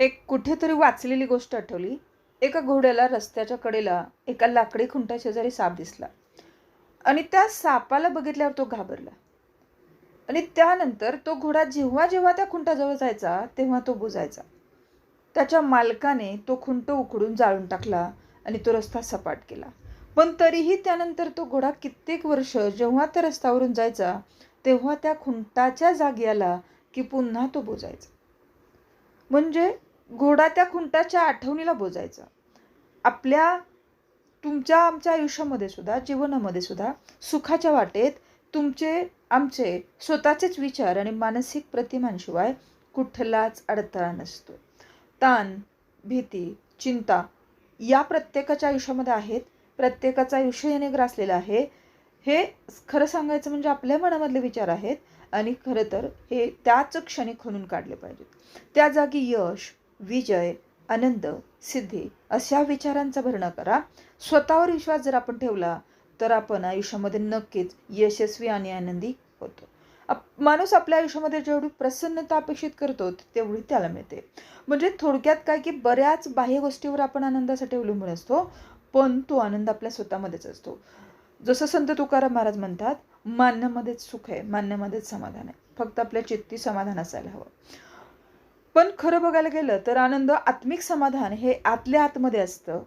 एक कुठेतरी वाचलेली गोष्ट आठवली. एका घोड्याला रस्त्याच्या कडेला एका लाकडी खुंटा शेजारी साप दिसला. आणि त्या सापाला बघितल्यावर तो घाबरला. आणि त्यानंतर तो घोडा जेव्हा जेव्हा त्या खुंटाजवळ जायचा तेव्हा तो बुजायचा. त्याच्या मालकाने तो खुंट उखडून जाळून टाकला आणि तो रस्ता सपाट केला. पण तरीही त्यानंतर तो घोडा कित्येक वर्ष जेव्हा त्या रस्त्यावरून जायचा तेव्हा त्या खुंटाच्या जागी आला की पुन्हा तो बोजायचा. म्हणजे घोडा त्या खुंटाच्या आठवणीला बोजायचा. आपल्या तुमच्या आमच्या आयुष्यामध्ये सुद्धा जीवनामध्ये सुद्धा सुखाच्या वाटेत तुमचे आमचे स्वतःचेच विचार आणि मानसिक प्रतिमांशिवाय कुठलाच अडथळा नसतो. ताण भीती चिंता या प्रत्येकाच्या आयुष्यामध्ये आहेत. प्रत्येकाचं आयुष्य याने ग्रासलेलं आहे. हे खरं सांगायचं म्हणजे आपल्या मनामधले विचार आहेत आणि खरं तर हे त्याच क्षणी खणून काढले पाहिजेत. त्या जागी यश विजय आनंद सिद्धी अशा विचारांचा भरणा करा. स्वतःवर विश्वास जर आपण ठेवला तर आपण आयुष्यामध्ये नक्कीच यशस्वी आणि आनंदी होतो. आप माणूस आपल्या आयुष्यामध्ये जेवढी प्रसन्नता अपेक्षित करतो तेवढी त्याला मिळते. म्हणजे थोडक्यात काय की बऱ्याच बाह्य गोष्टीवर आपण आनंदासाठी अवलंबून असतो पण तो आनंद आपल्या स्वतःमध्येच असतो. जसं संत तुकाराम महाराज म्हणतात मान्यामध्येच सुख आहे मान्यामध्येच समाधान आहे. फक्त आपल्या चित्ती समाधान असायला हवं. पण खरं बघायला गेलं तर आनंद आत्मिक समाधान हे आतल्या आतमध्ये असतं.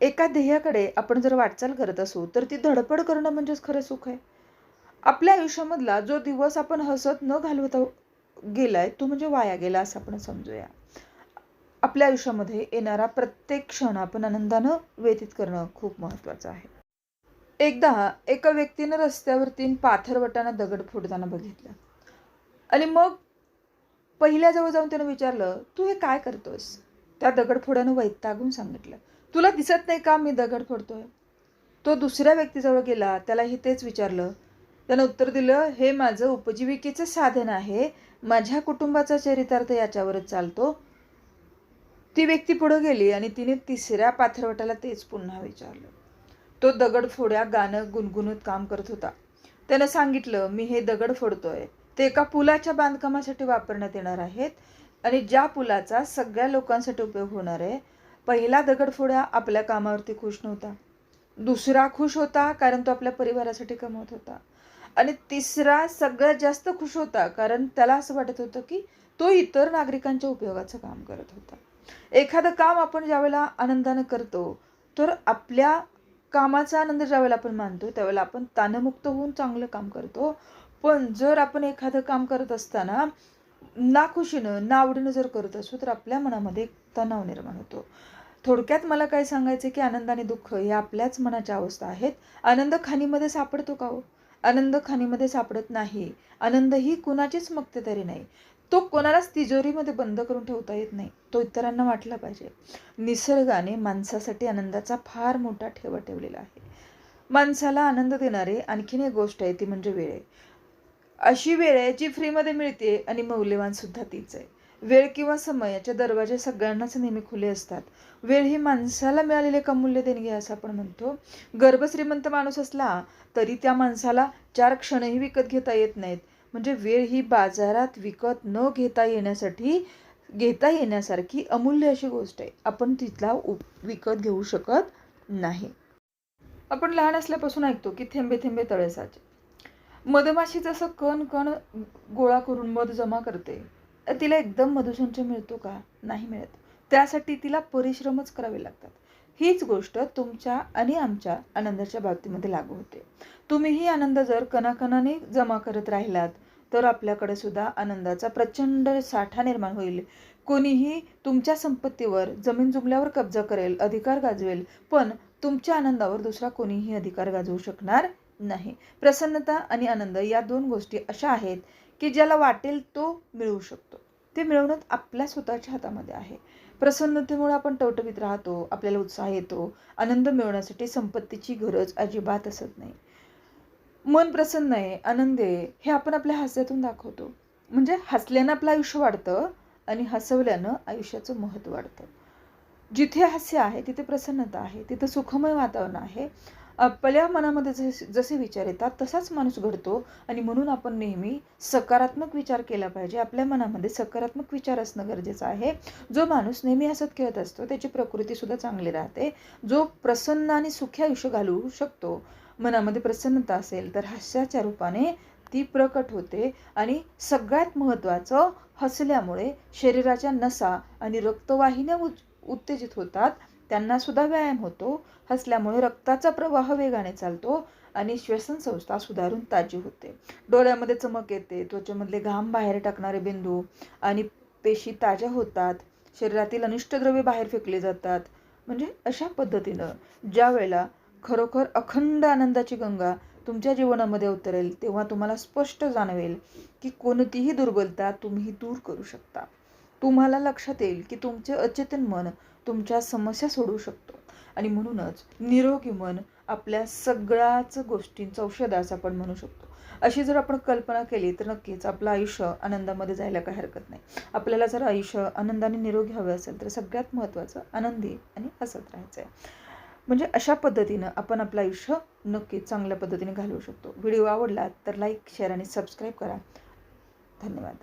एका ध्येयाकडे आपण जर वाटचाल करत असू तर ती धडपड करणं म्हणजेच खरं सुख आहे. आपल्या आयुष्यामधला जो दिवस आपण हसत न घालवता गेलाय तो म्हणजे वाया गेला असं आपण समजूया. आपल्या आयुष्यामध्ये येणारा प्रत्येक क्षण आपण आनंदानं व्यतीत करणं खूप महत्त्वाचं आहे. एकदा एका व्यक्तीनं रस्त्यावरती पाथरवटानं दगड फोडताना बघितलं. आणि मग पहिल्याजवळ जाऊन त्यानं विचारलं तू हे काय करतोस त्या दगडफोड्यानं वैतागून सांगितलं तुला दिसत नाही का मी दगड फोडतोय? तो दुसऱ्या व्यक्तीजवळ गेला त्यालाही तेच विचारलं. त्यानं उत्तर दिलं हे माझं उपजीविकेचं साधन आहे. माझ्या कुटुंबाचा चरितार्थ याच्यावरच चालतो. ती व्यक्ती पुढं गेली आणि तिने तिसऱ्या पाथरवटाला तेच पुन्हा विचारलं. तो दगडफोड्या गाणं गुणगुणत काम करत होता. त्यानं सांगितलं मी हे दगड फोडतोय. ते एका पुलाच्या बांधकामासाठी वापरण्यात येणार आहेत आणि ज्या पुलाचा सगळ्या लोकांसाठी उपयोग होणार आहे पहिला दगडफोड्या आपल्या कामावरती खुश नव्हता. दुसरा खुश होता कारण तो आपल्या परिवारासाठी कमवत होता. आणि तिसरा सगळ्यात जास्त खुश होता कारण त्याला असं वाटत होतं की तो इतर नागरिकांच्या उपयोगाचं काम करत होता. एखादं काम आपण ज्यावेळेला आनंदानं करतो तर आपल्या कामाचा आनंद ज्यावेळेला आपण मानतो त्यावेळेला आपण ताणमुक्त होऊन चांगलं काम करतो. पण जर आपण एखादं काम करत असताना नाखुशीनं नावडीनं जर करत असू तर आपल्या मनामध्ये एक तणाव निर्माण होतो. थोडक्यात मला काय सांगायचं की आनंद आणि दुःख या आपल्याच मनाच्या अवस्था आहेत. आनंद खाणीमध्ये सापडतो का हो? आनंद खाणीमध्ये सापडत नाही. आनंद ही कुणाचीच मक्तेदारी नाही. तो कोणालाच तिजोरीमध्ये बंद करून ठेवता येत नाही. तो इतरांना वाटला पाहिजे. निसर्गाने माणसासाठी आनंदाचा फार मोठा ठेवा ठेवलेला आहे. माणसाला आनंद देणारे आणखीन एक गोष्ट आहे ती म्हणजे वेळ आहे. अशी वेळ आहे जी फ्रीमध्ये मिळते आणि मौल्यवान सुद्धा तीच आहे. वेळ किंवा समय याचे दरवाजे सगळ्यांनाच नेहमी खुले असतात. वेळ ही माणसाला मिळालेले कमूल्य अमूल्य देणगी असं आपण म्हणतो. गर्भश्रीमंत माणूस असला तरी त्या माणसाला चार क्षणही विकत घेता येत नाहीत. म्हणजे वेळ ही बाजारात विकत न घेता येण्यासाठी घेता येण्यासारखी अमूल्य अशी गोष्ट आहे. आपण तिथला उप विकत घेऊ शकत नाही. आपण लहान असल्यापासून ऐकतो की थेंबे थेंबे तळे साचे मधमाशी जसं कण कण गोळा करून मध जमा करते तिला एकदम मधुसंच मिळतो का? नाही मिळत. त्यासाठी तिला परिश्रमच करावे लागतात. हीच गोष्ट तुमच्या आणि आमच्या आनंदाच्या बाबतीमध्ये लागू होते. तुम्हीही आनंद जर कणाकणाने जमा करत राहिलात तर आपल्याकडे सुद्धा आनंदाचा प्रचंड साठा निर्माण होईल. कोणीही तुमच्या संपत्तीवर जमीन जुमल्यावर कब्जा करेल अधिकार गाजवेल पण तुमच्या आनंदावर दुसरा कोणीही अधिकार गाजवू शकणार नाही. प्रसन्नता आणि आनंद या दोन गोष्टी अशा आहेत की ज्याला वाटेल तो मिळवू शकतो. ते मिळवणं आपल्या स्वतःच्या हातामध्ये आहे. प्रसन्नतेमुळे आपण टवटवीत राहतो आपल्याला उत्साह येतो आनंद मिळवण्यासाठी संपत्तीची गरज अजिबात असत नाही. मन प्रसन्न आहे आनंद आहे हे आपण आपल्या हास्यातून दाखवतो. म्हणजे हसल्यानं आपलं आयुष्य वाढतं आणि हसवल्यानं आयुष्याचं महत्त्व वाढतं. जिथे हास्य आहे तिथे प्रसन्नता आहे तिथं सुखमय वातावरण आहे. आपल्या मनामध्ये जसे जसे विचार येतात तसाच माणूस घडतो. आणि म्हणून आपण नेहमी सकारात्मक विचार केला पाहिजे. आपल्या मनामध्ये सकारात्मक विचार असणं गरजेचं आहे. जो माणूस नेहमी हसत खेळत असतो त्याची प्रकृतीसुद्धा चांगली राहते. जो प्रसन्न आणि सुखी आयुष्य घालवू शकतो मनामध्ये प्रसन्नता असेल तर हास्याच्या रूपाने ती प्रकट होते. आणि सगळ्यात महत्त्वाचं हसल्यामुळे शरीराच्या नसा आणि रक्तवाहिन्या उत उत्तेजित होतात. त्यांना सुद्धा व्यायाम होतो. हसल्यामुळे रक्ताचा प्रवाह वेगाने चालतो आणि श्वसन संस्था सुधारून ताजी होते. डोळ्यामध्ये चमक येते त्वचेमधले घाम बाहेर टाकणारे बिंदू आणि पेशी ताज्या होतात. शरीरातील अनिष्ट द्रव्ये बाहेर फेकले जातात. म्हणजे अशा पद्धतीनं ज्या वेळेला खरोखर अखंड आनंदाची गंगा तुमच्या जीवनामध्ये उतरेल तेव्हा तुम्हाला स्पष्ट जाणवेल की कोणतीही दुर्बलता तुम्ही दूर करू शकता. तुम्हाला लक्षात येईल की तुमचे अचेतन मन तुमच्या समस्या सोडवू शकतो. आणि म्हणूनच निरोगी मन आपल्या सगळ्याच गोष्टींचं औषध असं आपण म्हणू शकतो. अशी जर आपण कल्पना केली तर नक्कीच आपलं आयुष्य आनंदामध्ये जायला काही हरकत नाही. आपल्याला जर आयुष्य आनंदाने निरोगी हवे असेल तर सगळ्यात महत्त्वाचं आनंदी आणि हसत राहायचं आहे. म्हणजे अशा पद्धतीनं आपण आपलं आयुष्य नक्कीच चांगल्या पद्धतीने घालवू शकतो. व्हिडिओ आवडला तर लाईक शेअर आणि सबस्क्राईब करा. धन्यवाद.